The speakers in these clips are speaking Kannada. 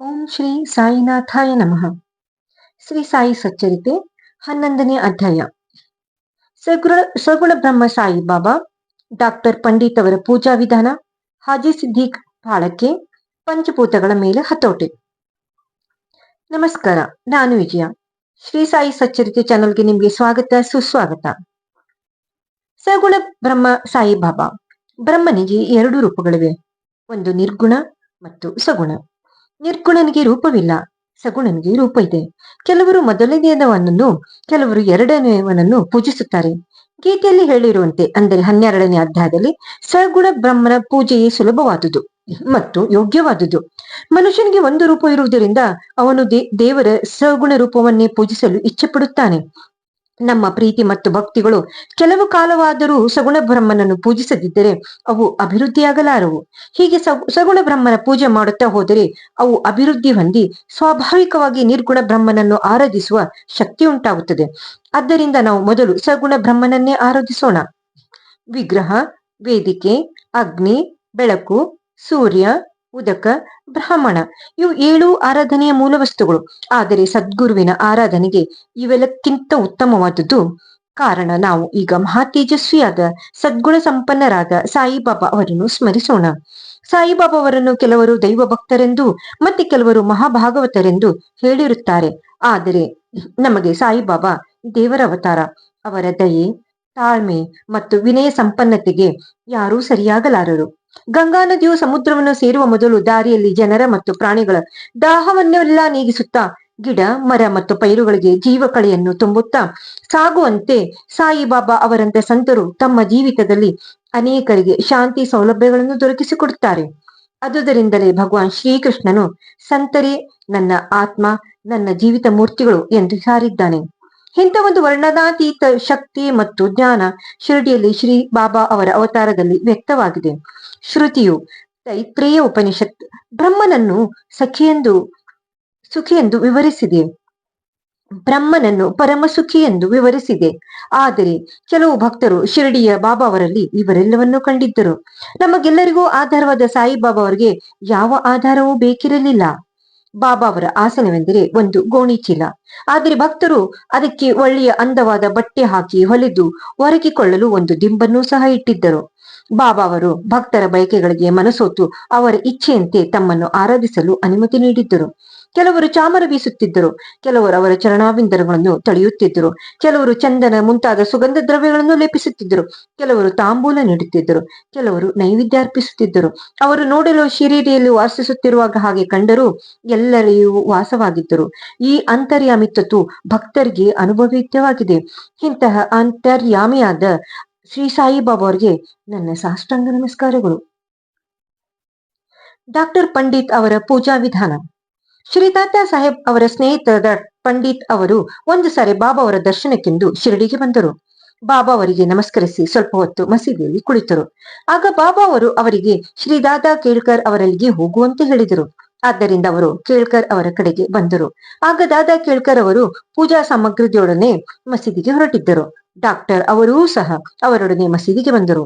ಓಂ ಶ್ರೀ ಸಾಯಿನಾಥಾಯ ನಮಃ. ಶ್ರೀ ಸಾಯಿ ಸಚ್ಚರಿತೆ, ಹನ್ನೊಂದನೇ ಅಧ್ಯಾಯ. ಸಗುಣ ಸಗುಣ ಬ್ರಹ್ಮ ಸಾಯಿ ಬಾಬಾ, ಡಾಕ್ಟರ್ ಪಂಡಿತ್ ಅವರ ಪೂಜಾ ವಿಧಾನ, ಹಾಜಿ ಸಿದ್ದೀಕ್ ಬಾಳಕೆ ಪಂಚಭೂತಗಳ ಮೇಲೆ ಹತೋಟಿ. ನಮಸ್ಕಾರ, ನಾನು ವಿಜಯ. ಶ್ರೀ ಸಾಯಿ ಸಚ್ಚರಿತೆ ಚಾನಲ್ಗೆ ನಿಮಗೆ ಸ್ವಾಗತ, ಸುಸ್ವಾಗತ. ಸಗುಣ ಬ್ರಹ್ಮ ಸಾಯಿ ಬಾಬಾ, ಬ್ರಹ್ಮನಿಗೆ ಎರಡು ರೂಪಗಳಿವೆ. ಒಂದು ನಿರ್ಗುಣ ಮತ್ತು ಸಗುಣ. ನಿರ್ಗುಣನಿಗೆ ರೂಪವಿಲ್ಲ. ಸಗುಣನಿಗೆ ರೂಪ ಇದೆ. ಕೆಲವರು ಮೊದಲನೆಯದವನನ್ನು ಕೆಲವರು ಎರಡನೆಯವನನ್ನು ಪೂಜಿಸುತ್ತಾರೆ. ಗೀತೆಯಲ್ಲಿ ಹೇಳಿರುವಂತೆ, ಅಂದರೆ ಹನ್ನೆರಡನೇ ಅಧ್ಯಾಯದಲ್ಲಿ, ಸಗುಣ ಬ್ರಹ್ಮನ ಪೂಜೆಯೇ ಸುಲಭವಾದುದು ಮತ್ತು ಯೋಗ್ಯವಾದುದು. ಮನುಷ್ಯನಿಗೆ ಒಂದು ರೂಪ ಇರುವುದರಿಂದ ಅವನು ದೇವರ ಸಗುಣ ರೂಪವನ್ನೇ ಪೂಜಿಸಲು ಇಚ್ಛೆ ಪಡುತ್ತಾನೆ ನಮ್ಮ ಪ್ರೀತಿ ಮತ್ತು ಭಕ್ತಿಗಳು ಕೆಲವು ಕಾಲವಾದರೂ ಸಗುಣ ಬ್ರಹ್ಮನನ್ನು ಪೂಜಿಸದಿದ್ದರೆ ಅವು ಅಭಿವೃದ್ಧಿಯಾಗಲಾರವು. ಹೀಗೆ ಸಗುಣ ಬ್ರಹ್ಮನ ಪೂಜೆ ಮಾಡುತ್ತಾ ಹೋದರೆ ಅವು ಅಭಿವೃದ್ಧಿ ಹೊಂದಿ ಸ್ವಾಭಾವಿಕವಾಗಿ ನಿರ್ಗುಣ ಬ್ರಹ್ಮನನ್ನು ಆರಾಧಿಸುವ ಶಕ್ತಿ ಉಂಟಾಗುತ್ತದೆ. ಆದ್ದರಿಂದ ನಾವು ಮೊದಲು ಸಗುಣ ಬ್ರಹ್ಮನನ್ನೇ ಆರಾಧಿಸೋಣ. ವಿಗ್ರಹ, ವೇದಿಕೆ, ಅಗ್ನಿ, ಬೆಳಕು, ಸೂರ್ಯ ಉದಕ, ಬ್ರಾಹ್ಮಣ. ಇವು ಏಳು ಆರಾಧನೆಯ ಮೂಲ ವಸ್ತುಗಳು ಆದರೆ ಸದ್ಗುರುವಿನ ಆರಾಧನೆಗೆ ಇವೆಲ್ಲಕ್ಕಿಂತ ಉತ್ತಮವಾದದ್ದು ಕಾರಣ ನಾವು ಈಗ ಮಹಾ ತೇಜಸ್ವಿಯಾದ ಸದ್ಗುಣ ಸಂಪನ್ನರಾದ ಸಾಯಿಬಾಬಾ ಅವರನ್ನು ಸ್ಮರಿಸೋಣ. ಸಾಯಿಬಾಬಾ ಅವರನ್ನು ಕೆಲವರು ದೈವ ಭಕ್ತರೆಂದು ಮತ್ತೆ ಕೆಲವರು ಮಹಾಭಾಗವತರೆಂದು ಹೇಳಿರುತ್ತಾರೆ. ಆದರೆ ನಮಗೆ ಸಾಯಿಬಾಬಾ ದೇವರ ಅವತಾರ, ಅವರ ದಯೆ, ತಾಳ್ಮೆ ಮತ್ತು ವಿನಯ ಸಂಪನ್ನತೆಗೆ ಯಾರೂ ಸರಿಯಾಗಲಾರರು. ಗಂಗಾ ನದಿಯು ಸಮುದ್ರವನ್ನು ಸೇರುವ ಮೊದಲು ದಾರಿಯಲ್ಲಿ ಜನರ ಮತ್ತು ಪ್ರಾಣಿಗಳ ದಾಹವನ್ನೆಲ್ಲ ನೀಗಿಸುತ್ತಾ, ಗಿಡ, ಮರ ಮತ್ತು ಪೈರುಗಳಿಗೆ ಜೀವಕಳೆಯನ್ನು ತುಂಬುತ್ತಾ ಸಾಗುವಂತೆ ಸಾಯಿಬಾಬಾ ಅವರಂತೆ ಸಂತರು ತಮ್ಮ ಜೀವಿತದಲ್ಲಿ ಅನೇಕರಿಗೆ ಶಾಂತಿ ಸೌಲಭ್ಯಗಳನ್ನು ದೊರಕಿಸಿಕೊಡುತ್ತಾರೆ. ಅದುದರಿಂದಲೇ ಭಗವಾನ್ ಶ್ರೀಕೃಷ್ಣನು, ಸಂತರೇ, ನನ್ನ ಆತ್ಮ, ನನ್ನ ಜೀವಿತ ಮೂರ್ತಿಗಳು ಎಂದು ಸಾರಿದ್ದಾನೆ. ಇಂಥ ಒಂದು ವರ್ಣನಾತೀತ ಶಕ್ತಿ ಮತ್ತು ಜ್ಞಾನ ಶಿರಡಿಯಲ್ಲಿ ಶ್ರೀ ಬಾಬಾ ಅವರ ಅವತಾರದಲ್ಲಿ ವ್ಯಕ್ತವಾಗಿದೆ. ಶ್ರುತಿಯು ತೈತ್ರೇಯ ಉಪನಿಷತ್ ಬ್ರಹ್ಮನನ್ನು ಸಖಿಯೆಂದು, ಸುಖಿಯೆಂದು ವಿವರಿಸಿದೆ. ಬ್ರಹ್ಮನನ್ನು ಪರಮ ಸುಖಿ ಎಂದು ವಿವರಿಸಿದೆ. ಆದರೆ ಕೆಲವು ಭಕ್ತರು ಶಿರಡಿಯ ಬಾಬಾ ಅವರಲ್ಲಿ ಇವರೆಲ್ಲವನ್ನೂ ಕಂಡಿದ್ದರು. ನಮಗೆಲ್ಲರಿಗೂ ಆಧಾರವಾದ ಸಾಯಿಬಾಬಾ ಅವರಿಗೆ ಯಾವ ಆಧಾರವೂ ಬೇಕಿರಲಿಲ್ಲ. ಬಾಬಾ ಅವರ ಆಸನವೆಂದರೆ ಒಂದು ಗೋಣಿ ಚೀಲ ಆದರೆ ಭಕ್ತರು ಅದಕ್ಕೆ ಒಳ್ಳೆಯ ಅಂದವಾದ ಬಟ್ಟೆ ಹಾಕಿ ಹೊಲಿದು ಒರಗಿಕೊಳ್ಳಲು ಒಂದು ದಿಂಬನ್ನು ಸಹ ಇಟ್ಟಿದ್ದರು. ಬಾಬಾ ಅವರು ಭಕ್ತರ ಬಯಕೆಗಳಿಗೆ ಮನಸೋತು ಅವರ ಇಚ್ಛೆಯಂತೆ ತಮ್ಮನ್ನು ಆರಾಧಿಸಲು ಅನುಮತಿ ನೀಡಿದ್ದರು. ಕೆಲವರು ಚಾಮರ ಬೀಸುತ್ತಿದ್ದರು, ಕೆಲವರು ಅವರ ಚರಣಾವಿಂದರಗಳನ್ನು ತಳೆಯುತ್ತಿದ್ದರು ಕೆಲವರು ಚಂದನ ಮುಂತಾದ ಸುಗಂಧ ದ್ರವ್ಯಗಳನ್ನು ಲೇಪಿಸುತ್ತಿದ್ದರು, ಕೆಲವರು ತಾಂಬೂಲ ನೀಡುತ್ತಿದ್ದರು, ಕೆಲವರು ನೈವೇದ್ಯ ಅರ್ಪಿಸುತ್ತಿದ್ದರು. ಅವರು ನೋಡಲು ಶಿರೀರಿಯಲ್ಲಿ ವಾಸಿಸುತ್ತಿರುವಾಗ ಹಾಗೆ ಕಂಡರೂ ಎಲ್ಲರೆಯೂ ವಾಸವಾಗಿದ್ದರು. ಈ ಅಂತರ್ಯಾಮಿತ್ವತು ಭಕ್ತರಿಗೆ ಅನುಭವಿತವಾಗಿದೆ ಇಂತಹ ಅಂತರ್ಯಾಮಿಯಾದ ಶ್ರೀ ಸಾಯಿಬಾಬಾ ಅವರಿಗೆ ನನ್ನ ಸಾಷ್ಟಾಂಗ ನಮಸ್ಕಾರಗಳು. ಡಾಕ್ಟರ್ ಪಂಡಿತ್ ಅವರ ಪೂಜಾ ವಿಧಾನ. ಶ್ರೀ ತಾತಾ ಸಾಹೇಬ್ ಅವರ ಸ್ನೇಹಿತರಾದ ಪಂಡಿತ್ ಅವರು ಒಂದು ಸಾರಿ ಬಾಬಾ ಅವರ ದರ್ಶನಕ್ಕೆಂದು ಶಿರಡಿಗೆ ಬಂದರು. ಬಾಬಾ ಅವರಿಗೆ ನಮಸ್ಕರಿಸಿ ಸ್ವಲ್ಪ ಹೊತ್ತು ಮಸೀದಿಯಲ್ಲಿ ಕುಳಿತರು. ಆಗ ಬಾಬಾ ಅವರು ಅವರಿಗೆ, ಶ್ರೀ ದಾದಾ ಕೇಳ್ಕರ್ ಅವರಲ್ಲಿಗೆ ಹೋಗುವಂತೆ ಹೇಳಿದರು. ಆದ್ದರಿಂದ ಅವರು ಕೇಳ್ಕರ್ ಅವರ ಕಡೆಗೆ ಬಂದರು. ಆಗ ದಾದಾ ಕೇಳ್ಕರ್ ಅವರು ಪೂಜಾ ಸಾಮಗ್ರಿಯೊಡನೆ ಮಸೀದಿಗೆ ಹೊರಟಿದ್ದರು. ಡಾಕ್ಟರ್ ಅವರೂ ಸಹ ಅವರೊಡನೆ ಮಸೀದಿಗೆ ಬಂದರು.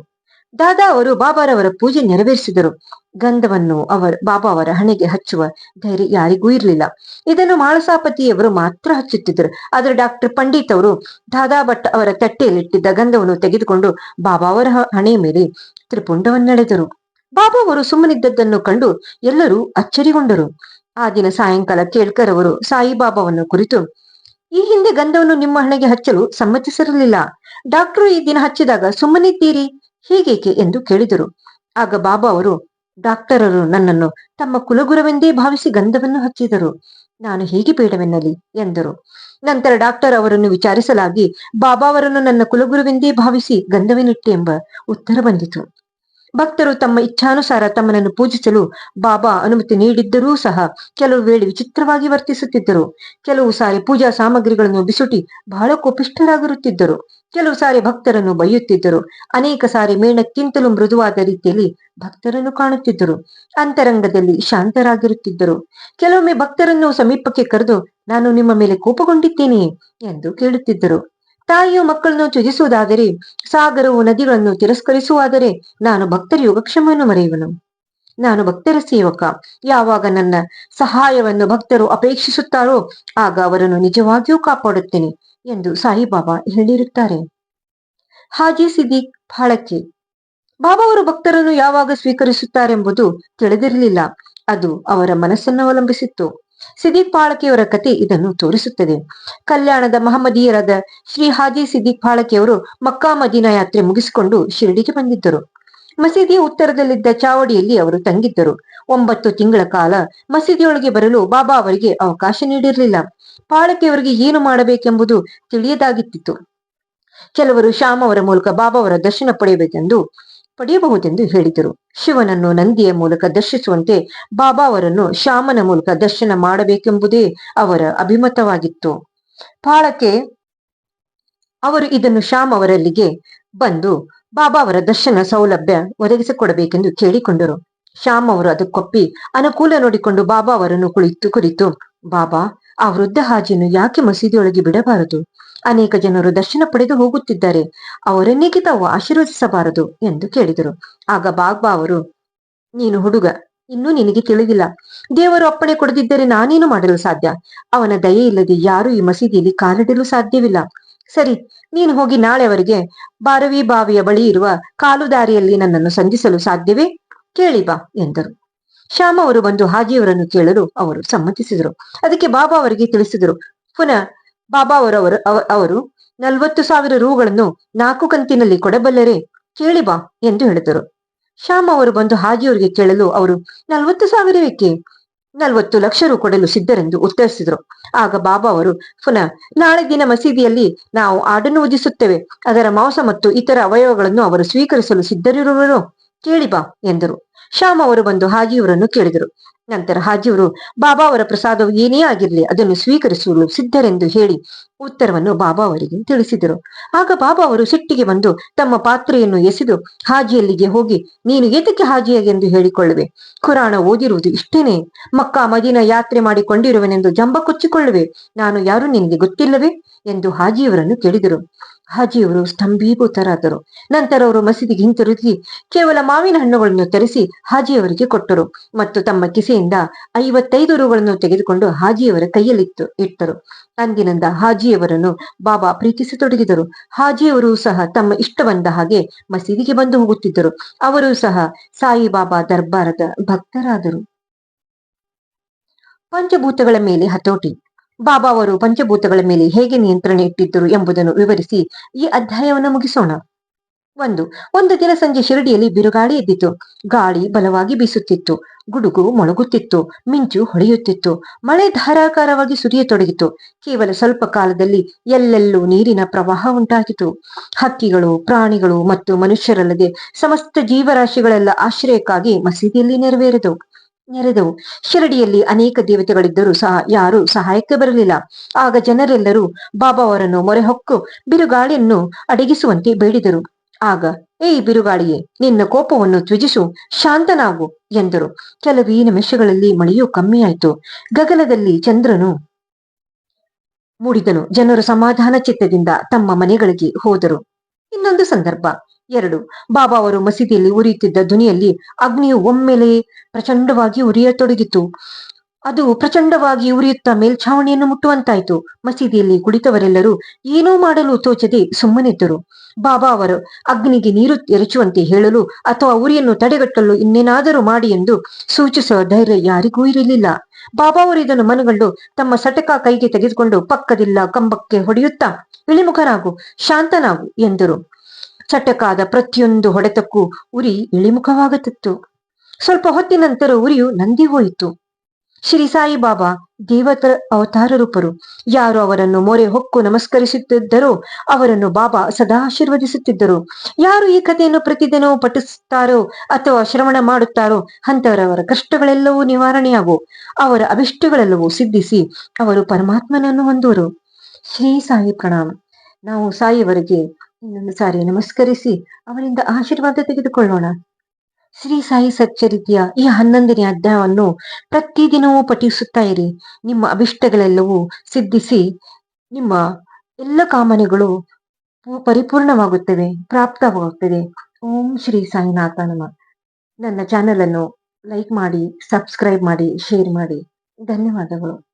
ದಾದಾ ಅವರು ಬಾಬಾರವರ ಪೂಜೆ ನೆರವೇರಿಸಿದರು. ಗಂಧವನ್ನು ಅವರ, ಬಾಬಾ ಅವರ ಹಣೆಗೆ ಹಚ್ಚುವ ಧೈರ್ಯ ಯಾರಿಗೂ ಇರಲಿಲ್ಲ. ಇದನ್ನು ಮಾಳಸಾಪತಿಯವರು ಮಾತ್ರ ಹಚ್ಚುತ್ತಿದ್ದರು. ಆದರೆ ಡಾಕ್ಟರ್ ಪಂಡಿತ್ ಅವರು ದಾದಾ ಭಟ್ ಅವರ ತಟ್ಟೆಯಲ್ಲಿಟ್ಟಿದ್ದ ಗಂಧವನ್ನು ತೆಗೆದುಕೊಂಡು ಬಾಬಾ ಅವರ ಹಣೆಯ ಮೇಲೆ ತ್ರಿಪುಂಡವನ್ನೆಳೆದರು ಬಾಬಾ ಅವರು ಸುಮ್ಮನಿದ್ದದ್ದನ್ನು ಕಂಡು ಎಲ್ಲರೂ ಅಚ್ಚರಿಗೊಂಡರು. ಆ ದಿನ ಸಾಯಂಕಾಲ ಕೇಳ್ಕರ್ ಅವರು ಸಾಯಿಬಾಬಾವನ್ನು ಕುರಿತು ಈ ಹಿಂದೆ ಗಂಧವನ್ನು ನಿಮ್ಮ ಹಣೆಗೆ ಹಚ್ಚಲು ಸಮ್ಮತಿಸಿರಲಿಲ್ಲ. ಡಾಕ್ಟರು ಈ ದಿನ ಹಚ್ಚಿದಾಗ ಸುಮ್ಮನಿದ್ದೀರಿ ಹೀಗೇಕೆ ಎಂದು ಕೇಳಿದರು. ಆಗ ಬಾಬಾ ಅವರು, ಡಾಕ್ಟರರು ನನ್ನನ್ನು ತಮ್ಮ ಕುಲಗುರವೆಂದೇ ಭಾವಿಸಿ ಗಂಧವನ್ನು ಹಚ್ಚಿದರು. ನಾನು ಹೇಗೆ ಬೇಡವೆನ್ನಲಿ ಎಂದರು. ನಂತರ ಡಾಕ್ಟರ್ ಅವರನ್ನು ವಿಚಾರಿಸಲಾಗಿ, ಬಾಬಾ ಅವರನ್ನು ನನ್ನ ಕುಲಗುರುವೆಂದೇ ಭಾವಿಸಿ ಗಂಧವಿನಿಟ್ಟೆ ಎಂಬ ಉತ್ತರ ಬಂದಿತು. ಭಕ್ತರು ತಮ್ಮ ಇಚ್ಛಾನುಸಾರ ತಮ್ಮನನ್ನು ಪೂಜಿಸಲು ಬಾಬಾ ಅನುಮತಿ ನೀಡಿದ್ದರೂ ಸಹ ಕೆಲವು ವೇಳೆ ವಿಚಿತ್ರವಾಗಿ ವರ್ತಿಸುತ್ತಿದ್ದರು. ಕೆಲವು ಸಾರಿ ಪೂಜಾ ಸಾಮಗ್ರಿಗಳನ್ನು ಬಿಸುಟಿ ಬಹಳ ಕೋಪಿಷ್ಠರಾಗಿರುತ್ತಿದ್ದರು. ಕೆಲವು ಸಾರಿ ಭಕ್ತರನ್ನು ಬೈಯುತ್ತಿದ್ದರು. ಅನೇಕ ಸಾರಿ ಮೇಣಕ್ಕಿಂತಲೂ ಮೃದುವಾದ ರೀತಿಯಲ್ಲಿ ಭಕ್ತರನ್ನು ಕಾಣುತ್ತಿದ್ದರು. ಅಂತರಂಗದಲ್ಲಿ ಶಾಂತರಾಗಿರುತ್ತಿದ್ದರು. ಕೆಲವೊಮ್ಮೆ ಭಕ್ತರನ್ನು ಸಮೀಪಕ್ಕೆ ಕರೆದು, ನಾನು ನಿಮ್ಮ ಮೇಲೆ ಕೋಪಗೊಂಡಿದ್ದೇನೆ ಎಂದು ಕೇಳುತ್ತಿದ್ದರು. ತಾಯಿಯು ಮಕ್ಕಳನ್ನು ತ್ಯಜಿಸುವುದಾದರೆ ಸಾಗರವು ನದಿಗಳನ್ನು ತಿರಸ್ಕರಿಸುವಾದರೆ ನಾನು ಭಕ್ತರ ಯೋಗಕ್ಷಮವನ್ನು ಮರೆಯುವನು. ನಾನು ಭಕ್ತರ ಸೇವಕ. ಯಾವಾಗ ನನ್ನ ಸಹಾಯವನ್ನು ಭಕ್ತರು ಅಪೇಕ್ಷಿಸುತ್ತಾರೋ ಆಗ ಅವರನ್ನು ನಿಜವಾಗಿಯೂ ಕಾಪಾಡುತ್ತೇನೆ ಎಂದು ಸಾಯಿಬಾಬಾ ಹೇಳಿರುತ್ತಾರೆ. ಹಾಜಿ ಸಿದ್ದೀಕ್ ಫಾಳಕ್ಕೆ ಬಾಬಾ ಅವರು ಭಕ್ತರನ್ನು ಯಾವಾಗ ಸ್ವೀಕರಿಸುತ್ತಾರೆಂಬುದು ತಿಳಿದಿರಲಿಲ್ಲ. ಅದು ಅವರ ಮನಸ್ಸನ್ನು ಅವಲಂಬಿಸಿತ್ತು. ಸಿದ್ದಿಕ್ ಪಾಳಕಿಯವರ ಕತೆ ಇದನ್ನು ತೋರಿಸುತ್ತದೆ. ಕಲ್ಯಾಣದ ಮಹಮ್ಮದೀಯರಾದ ಶ್ರೀ ಹಾಜಿ ಸಿದ್ದಿಕ್ ಪಾಳಕೆಯವರು ಮಕ್ಕಾ ಮದೀನ ಯಾತ್ರೆ ಮುಗಿಸಿಕೊಂಡು ಶಿರಡಿಗೆ ಬಂದಿದ್ದರು. ಮಸೀದಿಯ ಉತ್ತರದಲ್ಲಿದ್ದ ಚಾವಡಿಯಲ್ಲಿ ಅವರು ತಂಗಿದ್ದರು. ಒಂಬತ್ತು ತಿಂಗಳ ಕಾಲ ಮಸೀದಿಯೊಳಗೆ ಬರಲು ಬಾಬಾ ಅವರಿಗೆ ಅವಕಾಶ ನೀಡಿರಲಿಲ್ಲ. ಪಾಳಕಿಯವರಿಗೆ ಏನು ಮಾಡಬೇಕೆಂಬುದು ತಿಳಿಯದಾಗಿತ್ತಿತ್ತು. ಕೆಲವರು ಶ್ಯಾಮ್ ಅವರ ಮೂಲಕ ಬಾಬಾ ಅವರ ದರ್ಶನ ಪಡೆಯಬೇಕೆಂದು ಪಡೆಯಬಹುದೆಂದು ಹೇಳಿದರು. ಶಿವನನ್ನು ನಂದಿಯ ಮೂಲಕ ದರ್ಶಿಸುವಂತೆ ಬಾಬಾ ಅವರನ್ನು ಶ್ಯಾಮನ ಮೂಲಕ ದರ್ಶನ ಮಾಡಬೇಕೆಂಬುದೇ ಅವರ ಅಭಿಮತವಾಗಿತ್ತು. ಪಾಳಕ್ಕೆ ಅವರು ಇದನ್ನು ಶ್ಯಾಮ್ ಅವರಲ್ಲಿಗೆ ಬಂದು ಬಾಬಾ ಅವರ ದರ್ಶನ ಸೌಲಭ್ಯ ಒದಗಿಸಿಕೊಡಬೇಕೆಂದು ಕೇಳಿಕೊಂಡರು. ಶ್ಯಾಮ್ ಅವರು ಅದಕ್ಕೊಪ್ಪಿ ಅನುಕೂಲ ನೋಡಿಕೊಂಡು ಬಾಬಾ ಅವರನ್ನು ಕುಳಿತು ಕುರಿತು, ಬಾಬಾ, ಆ ವೃದ್ಧ ಹಾಜಿಯನ್ನು ಯಾಕೆ ಮಸೀದಿಯೊಳಗೆ ಬಿಡಬಾರದು? ಅನೇಕ ಜನರು ದರ್ಶನ ಪಡೆದು ಹೋಗುತ್ತಿದ್ದಾರೆ. ಅವರನ್ನೇಕೆ ತಾವು ಆಶೀರ್ವದಿಸಬಾರದು ಎಂದು ಕೇಳಿದರು. ಆಗ ಬಾಗ್ಬಾ ಅವರು, ನೀನು ಹುಡುಗ, ಇನ್ನೂ ನಿನಗೆ ತಿಳಿದಿಲ್ಲ. ದೇವರು ಅಪ್ಪಣೆ ಕೊಡದಿದ್ದರೆ ನಾನೇನು ಮಾಡಲು ಸಾಧ್ಯ? ಅವನ ದಯೆ ಇಲ್ಲದೆ ಯಾರೂ ಈ ಮಸೀದಿಯಲ್ಲಿ ಕಾಲಿಡಲು ಸಾಧ್ಯವಿಲ್ಲ. ಸರಿ, ನೀನು ಹೋಗಿ ನಾಳೆವರೆಗೆ ಬಾರವಿ ಬಾವಿಯ ಬಳಿ ಇರುವ ಕಾಲುದಾರಿಯಲ್ಲಿ ನನ್ನನ್ನು ಸಂಧಿಸಲು ಸಾಧ್ಯವೇ? ಕೇಳಿ ಬಾ, ಎಂದರು. ಶ್ಯಾಮ ಅವರು ಬಂದು ಹಾಜಿಯವರನ್ನು ಕೇಳಲು ಅವರು ಸಮ್ಮತಿಸಿದರು. ಅದಕ್ಕೆ ಬಾಬಾ ಅವರಿಗೆ ತಿಳಿಸಿದರು, ಪುನಃ ಬಾಬಾ ಅವರವರು ಅವರು ನಲವತ್ತು ಸಾವಿರ ರೂಗಳನ್ನು ನಾಲ್ಕು ಕಂತಿನಲ್ಲಿ ಕೊಡಬಲ್ಲರೆ ಕೇಳಿ ಬಾ ಎಂದು ಹೇಳಿದರು. ಶ್ಯಾಮ್ ಅವರು ಬಂದು ಹಾಜಿಯವರಿಗೆ ಕೇಳಲು ಅವರು ನಲವತ್ತು ಸಾವಿರವೇಕೆ? ನಲವತ್ತು ಲಕ್ಷ ರು ಕೊಡಲು ಸಿದ್ಧರೆಂದು ಉತ್ತರಿಸಿದರು. ಆಗ ಬಾಬಾ ಅವರು, ಪುನಃ ನಾಳೆ ದಿನ ಮಸೀದಿಯಲ್ಲಿ ನಾವು ಆಡನ್ನು ಉದಿಸುತ್ತೇವೆ. ಅದರ ಮಾಂಸ ಮತ್ತು ಇತರ ಅವಯವಗಳನ್ನು ಅವರು ಸ್ವೀಕರಿಸಲು ಸಿದ್ಧರಿರುವರು ಕೇಳಿ ಬಾ ಎಂದರು. ಶ್ಯಾಮ್ ಅವರು ಬಂದು ಹಾಜಿಯವರನ್ನು ಕೇಳಿದರು. ನಂತರ ಹಾಜಿಯವರು, ಬಾಬಾ ಅವರ ಪ್ರಸಾದವು ಏನೇ ಆಗಿರಲಿ, ಅದನ್ನು ಸ್ವೀಕರಿಸಲು ಸಿದ್ಧರೆಂದು ಹೇಳಿ ಉತ್ತರವನ್ನು ಬಾಬಾ ಅವರಿಗೆ ತಿಳಿಸಿದರು. ಆಗ ಬಾಬಾ ಅವರು ಸಿಟ್ಟಿಗೆ ಬಂದು ತಮ್ಮ ಪಾತ್ರೆಯನ್ನು ಎಸೆದು ಹಾಜಿಯಲ್ಲಿಗೆ ಹೋಗಿ, ನೀನು ಏತಕ್ಕೆ ಹಾಜಿಯಾಗೆಂದು ಹೇಳಿಕೊಳ್ಳುವೆ? ಕುರಾಣ ಓದಿರುವುದು ಇಷ್ಟೇನೆ. ಮಕ್ಕಾ ಮದಿನ ಯಾತ್ರೆ ಮಾಡಿಕೊಂಡಿರುವನೆಂದು ಜಂಬ ಕೊಚ್ಚಿಕೊಳ್ಳುವೆ. ನಾನು ಯಾರು ನಿನಗೆ ಗೊತ್ತಿಲ್ಲವೇ? ಎಂದು ಹಾಜಿಯವರನ್ನು ಕೇಳಿದರು. ಹಾಜಿಯವರು ಸ್ತಂಭೀಭೂತರಾದರು. ನಂತರ ಅವರು ಮಸೀದಿಗೆ ಹಿಂತಿರುಗಿ ಕೇವಲ ಮಾವಿನ ಹಣ್ಣುಗಳನ್ನು ತರಿಸಿ ಹಾಜಿಯವರಿಗೆ ಕೊಟ್ಟರು ಮತ್ತು ತಮ್ಮ ಕಿಸೆಯಿಂದ ಐವತ್ತೈದು ರೂಗಳನ್ನು ತೆಗೆದುಕೊಂಡು ಹಾಜಿಯವರ ಕೈಯಲ್ಲಿತ್ತು, ಇಟ್ಟರು. ಅಂದಿನಿಂದ ಹಾಜಿಯವರನ್ನು ಬಾಬಾ ಪ್ರೀತಿಸತೊಡಗಿದರು. ಹಾಜಿಯವರು ಸಹ ತಮ್ಮ ಇಷ್ಟ ಬಂದ ಹಾಗೆ ಮಸೀದಿಗೆ ಬಂದು ಹೋಗುತ್ತಿದ್ದರು. ಅವರು ಸಹ ಸಾಯಿಬಾಬಾ ದರ್ಬಾರದ ಭಕ್ತರಾದರು. ಪಂಚಭೂತಗಳ ಮೇಲೆ ಹತೋಟಿ. ಬಾಬಾ ಅವರು ಪಂಚಭೂತಗಳ ಮೇಲೆ ಹೇಗೆ ನಿಯಂತ್ರಣ ಇಟ್ಟಿದ್ದರು ಎಂಬುದನ್ನು ವಿವರಿಸಿ ಈ ಅಧ್ಯಾಯವನ್ನು ಮುಗಿಸೋಣ. ಒಂದು ಒಂದು ದಿನ ಸಂಜೆ ಶಿರಡಿಯಲ್ಲಿ ಬಿರುಗಾಳಿ ಎದ್ದಿತು. ಗಾಳಿ ಬಲವಾಗಿ ಬೀಸುತ್ತಿತ್ತು. ಗುಡುಗು ಮೊಳಗುತ್ತಿತ್ತು. ಮಿಂಚು ಹೊಳೆಯುತ್ತಿತ್ತು. ಮಳೆ ಧಾರಾಕಾರವಾಗಿ ಸುರಿಯತೊಡಗಿತು. ಕೇವಲ ಸ್ವಲ್ಪ ಕಾಲದಲ್ಲಿ ಎಲ್ಲೆಲ್ಲೂ ನೀರಿನ ಪ್ರವಾಹ ಉಂಟಾಗಿತು ಹಕ್ಕಿಗಳು, ಪ್ರಾಣಿಗಳು ಮತ್ತು ಮನುಷ್ಯರಲ್ಲದೆ ಸಮಸ್ತ ಜೀವರಾಶಿಗಳೆಲ್ಲ ಆಶ್ರಯಕ್ಕಾಗಿ ಮಸೀದಿಯಲ್ಲಿ ನೆರವೇರಿದವು. ನೆರೆದವು. ಶಿರಡಿಯಲ್ಲಿ ಅನೇಕ ದೇವತೆಗಳಿದ್ದರೂ ಸಹ ಯಾರೂ ಸಹಾಯಕ್ಕೆ ಬರಲಿಲ್ಲ. ಆಗ ಜನರೆಲ್ಲರೂ ಬಾಬಾ ಅವರನ್ನು ಮೊರೆಹೊಕ್ಕು ಬಿರುಗಾಳಿಯನ್ನು ಅಡಗಿಸುವಂತೆ ಬೇಡಿದರು. ಆಗ, ಏಯ್ ಬಿರುಗಾಳಿಯೇ, ನಿನ್ನ ಕೋಪವನ್ನು ತ್ವಜಿಸು ಶಾಂತನಾಗು ಎಂದರು. ಕೆಲವೇ ನಿಮಿಷಗಳಲ್ಲಿ ಮಳೆಯೂ ಕಮ್ಮಿಯಾಯಿತು. ಗಗನದಲ್ಲಿ ಚಂದ್ರನು ಮೂಡಿದನು. ಜನರು ಸಮಾಧಾನ ಚಿತ್ತದಿಂದ ತಮ್ಮ ಮನೆಗಳಿಗೆ ಹೋದರು. ಇನ್ನೊಂದು ಸಂದರ್ಭ. ಎರಡು, ಬಾಬಾ ಅವರು ಮಸೀದಿಯಲ್ಲಿ ಉರಿಯುತ್ತಿದ್ದ ಧ್ವನಿಯಲ್ಲಿ ಅಗ್ನಿಯು ಒಮ್ಮೆಲೆ ಪ್ರಚಂಡವಾಗಿ ಉರಿಯತೊಡಗಿತು. ಅದು ಪ್ರಚಂಡವಾಗಿ ಉರಿಯುತ್ತಾ ಮೇಲ್ಛಾವಣಿಯನ್ನು ಮುಟ್ಟುವಂತಾಯಿತು. ಮಸೀದಿಯಲ್ಲಿ ಕುಳಿತವರೆಲ್ಲರೂ ಏನೂ ಮಾಡಲು ತೋಚದೆ ಸುಮ್ಮನಿದ್ದರು. ಬಾಬಾ ಅವರು, ಅಗ್ನಿಗೆ ನೀರು ಎರಚುವಂತೆ ಹೇಳಲು ಅಥವಾ ಉರಿಯನ್ನು ತಡೆಗಟ್ಟಲು ಇನ್ನೇನಾದರೂ ಮಾಡಿ ಎಂದು ಸೂಚಿಸುವ ಧೈರ್ಯ ಯಾರಿಗೂ ಇರಲಿಲ್ಲ. ಬಾಬಾ ಅವರು ಇದನ್ನು ಮನಗಂಡು ತಮ್ಮ ಸಟಕ ಕೈಗೆ ತೆಗೆದುಕೊಂಡು ಪಕ್ಕದಿಲ್ಲ ಕಂಬಕ್ಕೆ ಹೊಡೆಯುತ್ತಾ, ಇಳಿಮುಖರಾಗು, ಶಾಂತನಾಗು ಎಂದರು. ಚಟಕಾದ ಪ್ರತಿಯೊಂದು ಹೊಡೆತಕ್ಕೂ ಉರಿ ಇಳಿಮುಖವಾಗುತ್ತಿತ್ತು. ಸ್ವಲ್ಪ ಹೊತ್ತಿನ ನಂತರ ಉರಿಯು ನಂದಿ ಹೋಯಿತು. ಶ್ರೀ ಸಾಯಿಬಾಬಾ ದೇವತ ಅವತಾರ ರೂಪರು, ಯಾರು ಅವರನ್ನು ಮೊರೆ ಹೊಕ್ಕು ನಮಸ್ಕರಿಸುತ್ತಿದ್ದರೋ ಅವರನ್ನು ಬಾಬಾ ಸದಾ ಆಶೀರ್ವದಿಸುತ್ತಿದ್ದರು. ಯಾರು ಈ ಕಥೆಯನ್ನು ಪ್ರತಿದಿನವೂ ಪಠಿಸುತ್ತಾರೋ ಅಥವಾ ಶ್ರವಣ ಮಾಡುತ್ತಾರೋ ಅಂತವರವರ ಕಷ್ಟಗಳೆಲ್ಲವೂ ನಿವಾರಣೆಯಾಗು. ಅವರ ಅಭಿಷ್ಟಗಳೆಲ್ಲವೂ ಸಿದ್ಧಿಸಿ ಅವರು ಪರಮಾತ್ಮನನ್ನು ಹೊಂದುವರು. ಶ್ರೀ ಸಾಯಿ ಪ್ರಣಾಮ. ನಾವು ಸಾಯಿಯವರಿಗೆ ಇನ್ನೊಂದು ಸಾರಿ ನಮಸ್ಕರಿಸಿ ಅವರಿಂದ ಆಶೀರ್ವಾದ ತೆಗೆದುಕೊಳ್ಳೋಣ. ಶ್ರೀ ಸಾಯಿ ಸಚ್ಚರಿತೆಯ ಈ ಹನ್ನೊಂದನೇ ಅಧ್ಯಾಯವನ್ನು ಪ್ರತಿದಿನವೂ ಪಠಿಸುತ್ತಾ ಇರಿ. ನಿಮ್ಮ ಅಭಿಷ್ಟಗಳೆಲ್ಲವೂ ಸಿದ್ಧಿಸಿ, ನಿಮ್ಮ ಎಲ್ಲ ಕಾಮನೆಗಳು ಪರಿಪೂರ್ಣವಾಗುತ್ತವೆ ಪ್ರಾಪ್ತವಾಗುತ್ತದೆ ಓಂ ಶ್ರೀ ಸಾಯಿನಾಥ ನಮ. ನನ್ನ ಚಾನೆಲ್ ಅನ್ನು ಲೈಕ್ ಮಾಡಿ, ಸಬ್ಸ್ಕ್ರೈಬ್ ಮಾಡಿ, ಶೇರ್ ಮಾಡಿ. ಧನ್ಯವಾದಗಳು.